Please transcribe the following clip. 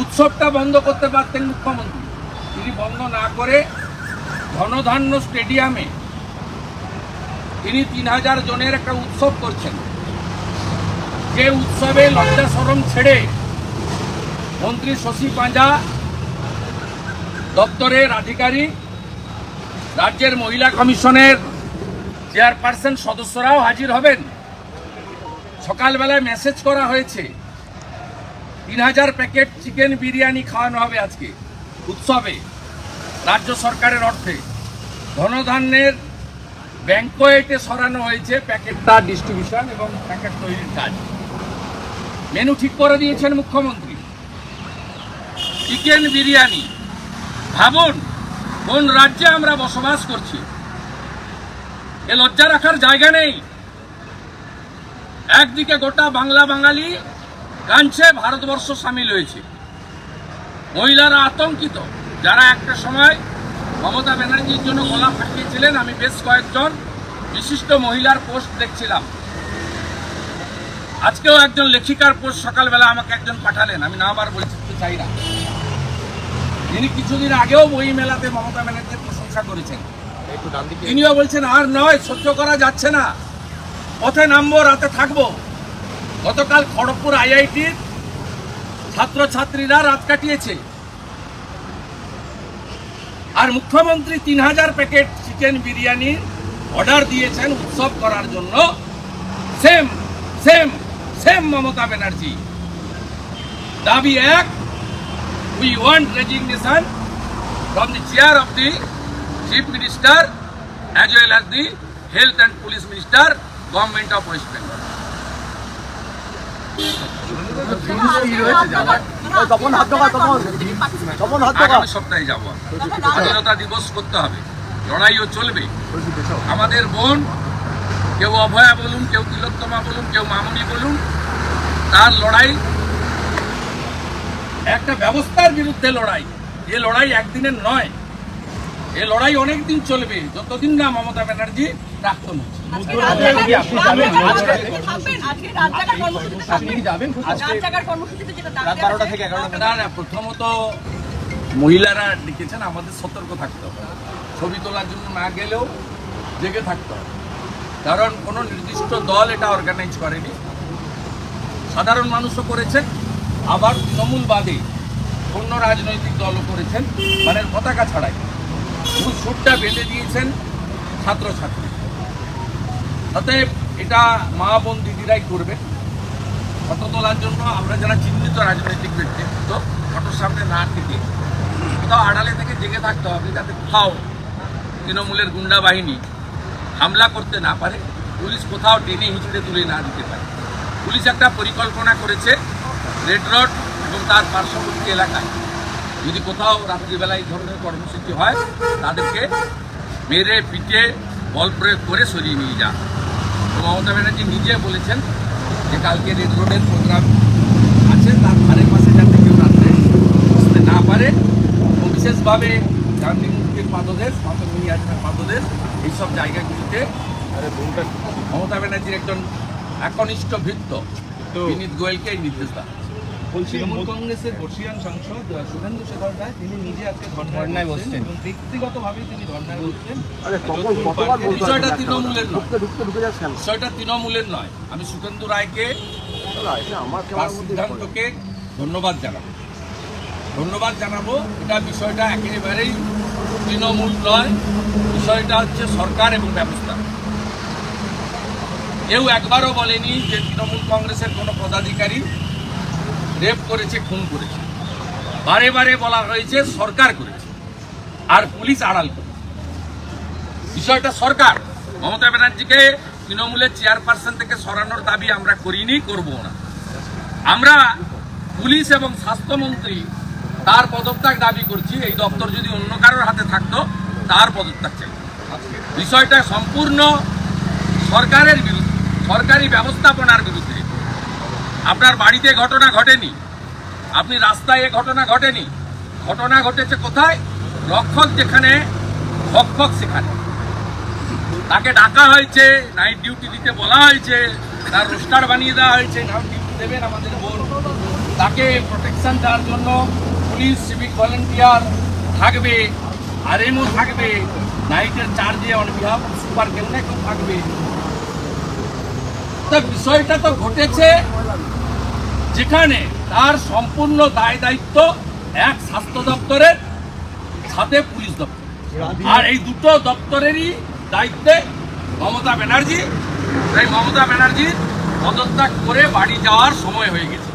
উৎসবটা বন্ধ করতে পারতেন মুখ্যমন্ত্রী। তিনি বন্ধ না করে ধনধান্য স্টেডিয়ামে তিনি তিন হাজার জনের একটা উৎসব করছেন। যে উৎসবে লজ্জা ছেড়ে মন্ত্রী শশী পাঁজা, দপ্তরের আধিকারিক, রাজ্যের মহিলা কমিশনের চেয়ারপারসন সদস্যরাও হাজির হবেন। সকালবেলায় মেসেজ করা হয়েছে। তিন হাজার প্যাকেট চিকেন বিরিয়ানি খাওয়ানো হবে আজকে, উৎসবে, রাজ্য সরকারের অর্থে। ধনধান্যের ব্যাংকোয়েটে সরানো হয়েছে প্যাকেটটা ডিস্ট্রিবিউশন এবং প্যাকেট তৈরির কাজ। মেনু ঠিক করে দিয়েছেন মুখ্যমন্ত্রী। চিকেন বিরিয়ানি। ভাবুন, কোন রাজ্যে আমরা বসবাস করছি? এ লজ্জা রাখার জায়গা নেই। একদিকে গোটা বাংলা বাঙালি কাঞ্চে ভারতবর্ষ সামিল হয়েছে। মহিলারা আতঙ্কিত। যারা একটা সময় মমতা ব্যানার্জির জন্য গলা ফাটিয়েছিলেন, আমি বেশ কয়েকজন বিশিষ্ট মহিলার পোস্ট দেখছিলাম। আজকেও একজন লেখিকার পোস্ট সকালবেলা আমাকে একজন পাঠালেন, আমি না আবার বলতে চাই না। তিনি কিছুদিন আগেও বই মেলাতে মমতা ব্যানার্জির প্রশংসা করেছেন। তিনিও বলছেন, আর নয়, সহ্য করা যাচ্ছে না। পথে নামবো, রাতে থাকব। গতকাল খড়গপুর আইআইটির ছাত্রছাত্রীরা রাত কাটিয়েছে। আর মুখ্যমন্ত্রী তিন হাজার প্যাকেট চিকেন বিরিয়ানির অর্ডার দিয়েছেন উৎসব করার জন্য। Same same same Mamata Banerjee. দাবি এক we want resignation from the chair of the chief minister as well as the health and police minister government of West Bengal আমাদের বোন, কেউ অভয়া বলুন, কেউ তিলোত্তমা বলুন, কেউ মামনি বলুন, তার লড়াই একটা ব্যবস্থার বিরুদ্ধে লড়াই। এ লড়াই একদিনের নয়। এ লড়াই অনেক দিন চলবে। যতদিন না মমতা ব্যানার্জি প্রাক্তন প্রথমত মহিলারা ডেকেছেন আমাদের সতর্ক থাকতে হবে। ছবি তোলার জন্য না গেলেও জেগে থাকতে হবে। কারণ কোনো নির্দিষ্ট দল এটা অর্গানাইজ করেনি। সাধারণ মানুষও করেছেন আবার তৃণমূল বাদে অন্য রাজনৈতিক দলও করেছেন মানে পতাকা ছাড়াই। শুধু সুটটা বেঁধে দিয়েছেন ছাত্রছাত্রী। অতএব এটা মা বোন দিদিরাই করবে। ফটো তোলার জন্য আমরা যারা চিহ্নিত রাজনৈতিক ব্যক্তিত্ব ফটোর সামনে না থেকে কোথাও আড়ালে থেকে জেগে থাকতে হবে, যাতে কোথাও তৃণমূলের গুন্ডা বাহিনী হামলা করতে না পারে, পুলিশ কোথাও টেনে হিঁচড়ে তুলে না দিতে পারে। পুলিশ একটা পরিকল্পনা করেছে, রেড রোড এবং তার পার্শ্ববর্তী এলাকায়। যদি কোথাও রাত্রিবেলা এই ধরনের কর্মসূচি হয়, তাদেরকে মেরে পিটে বল প্রয়োগ করে সরিয়ে নিয়ে যান মমতা ব্যানার্জি নিজে বলেছেন যে কালকে রেড রোডের প্রোগ্রাম আছে তার ধারে পাশে যাতে কেউ রাত্রে বুঝতে না পারে। এবং বিশেষভাবে গান্ধী মুক্তির পাদদেশ মাতঙ্গিয়ার পাদদেশ এইসব জায়গাগুলিতে মমতা ব্যানার্জির একজন একনিষ্ঠ ভিত্ত বিনীত গোয়েলকে এই নির্দেশ দেওয়া তৃণমূল কংগ্রেসের বর্ষিয়ান সাংসদ শুভেন্দু শেখর রায় তিনি নিজে আজকে ধর্নায় বসছেন এবং ব্যক্তিগতভাবে তিনি ধর্নায় বসছেন। বিষয়টা তৃণমূলের নয়। বিষয়টা তৃণমূলের নয়। আমি সুখেন্দু রায়কে আমার তার সিদ্ধান্তকে ধন্যবাদ জানাব। ধন্যবাদ জানাব। এটা বিষয়টা একেবারেই তৃণমূল নয়। বিষয়টা হচ্ছে সরকার এবং ব্যবস্থা। কেউ একবারও বলেনি যে তৃণমূল কংগ্রেসের কোনো পদাধিকারী রেপ করেছে, খুন করেছে। বারে বারে বলা হয়েছে, সরকার করেছে। আর পুলিশ আড়াল করেছে। বিষয়টা সরকার। মমতা ব্যানার্জিকে তৃণমূলের চেয়ারপারসন থেকে সরানোর দাবি আমরা করিনি, করব না। আমরা পুলিশ এবং স্বাস্থ্যমন্ত্রী তার পদত্যাগ দাবি করছি। এই দপ্তর যদি অন্য কারোর হাতে থাকতো, তার পদত্যাগ চাই বিষয়টা সম্পূর্ণ সরকারের বিরুদ্ধে, সরকারি ব্যবস্থাপনার বিরুদ্ধে। আপনার বাড়িতে ঘটনা ঘটেনি। আপনি রাস্তায় এ ঘটনা ঘটেনি। ঘটনা ঘটেছে কোথায়? রক্ষক যেখানে ভক্ষক সেখানে। তাকে ডাকা হয়েছে নাইট ডিউটি দিতে বলা হয়েছে, তার রোস্টার বানিয়ে দেওয়া হয়েছে নাইট ডিউটি দেবেন আমাদের বোন। তাকে প্রোটেকশন দেওয়ার জন্য পুলিশ সিভিক ভলেন্টিয়ার থাকবে আরএমও থাকবে নাইটের চার্জে অন বিহাফ সুপার কেউ থাকবে। তা বিষয়টা তো ঘটেছে যেখানে তার সম্পূর্ণ দায় দায়িত্ব এক স্বাস্থ্য দপ্তরের, সাথে পুলিশ দপ্তর। আর এই দুটো দপ্তরেরই দায়িত্বে মমতা ব্যানার্জি, তাই মমতা ব্যানার্জির পদত্যাগ করে বাড়ি যাওয়ার সময় হয়ে গেছে।